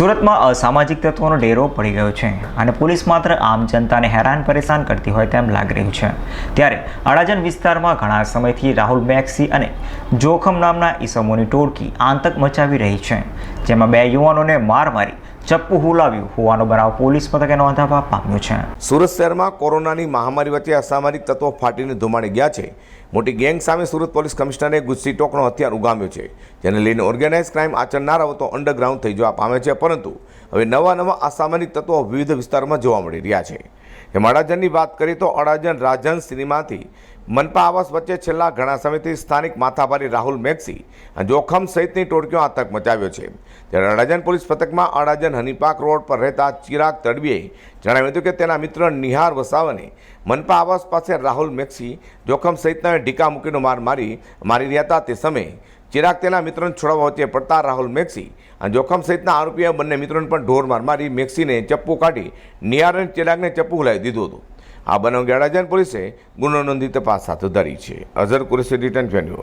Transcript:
સુરતમાં અસામાજિક તત્વોનો ડેરો પડી ગયો છે અને પોલીસ માત્ર આમ જનતાને હેરાન પરેશાન કરતી હોય તેમ લાગી રહ્યું છે. ત્યારે અડાજણ વિસ્તારમાં ઘણા સમયથી રાહુલ મેક્સી અને જોખમ નામના ઈસમોની ટોળકી આતંક મચાવી રહી છે, જેમાં બે યુવાનોને માર મારી ચપ્પુ હુલાવ્યું હોવાનો બનાવ પોલીસ મથકે નોંધાવા પામ્યો છે. સુરત શહેરમાં કોરોનાની મહામારી વચ્ચે અસામાજિક તત્વો ફાટીને ધુમાડી ગયા છે. મોટી ગેંગ સામે સુરત પોલીસ કમિશનરે ગુસ્સી ટોકનો હથિયાર ઉગામ્યો છે, જેને લઈને ઓર્ગેનાઇઝ ક્રાઇમ આચરનારાઓ તો અંડરગ્રાઉન્ડ થઈ જવા પામે છે પરંતુ હવે નવા નવા અસામાન્ય તત્વો વિવિધ વિસ્તારોમાં જોવા મળી રહ્યા છે. અડાજણની વાત કરીએ તો અડાજણ રાજન સિનેમાથી મનપા આવાસ વચ્ચે છેલ્લા ઘણા સમયથી સ્થાનિક માથાભારી રાહુલ મેક્સી અને જોખમ સહિતની ટોળકીઓ આતંક મચાવ્યો છે. ત્યારે અડાજણ પોલીસ પથકમાં અડાજણ હનીપાક રોડ પર રહેતા ચિરાગ તડવીએ જણાવ્યું હતું કે તેના મિત્ર નિહાર વસાવાને મનપા આવાસ પાસે રાહુલ મેક્સી જોખમ સહિતના ઢીકા મૂકીનો માર મારી મારી રહ્યા હતા તે સમયે ચિરાગ તેના મિત્રોને છોડાવવા વચ્ચે પડતા રાહુલ મેક્સી અને જોખમ સહિતના આરોપીએ બંને મિત્રોને પણ ઢોર માર મારી મેક્સીને ચપ્પુ કાઢી નિહાર અને ચિરાગને ચપ્પુ હલાવી દીધું હતું. આ બનાવ ગેડાજન પોલીસે ગુનો નોંધી તપાસ હાથ ધરી છે. Azhar Qureshi, return venue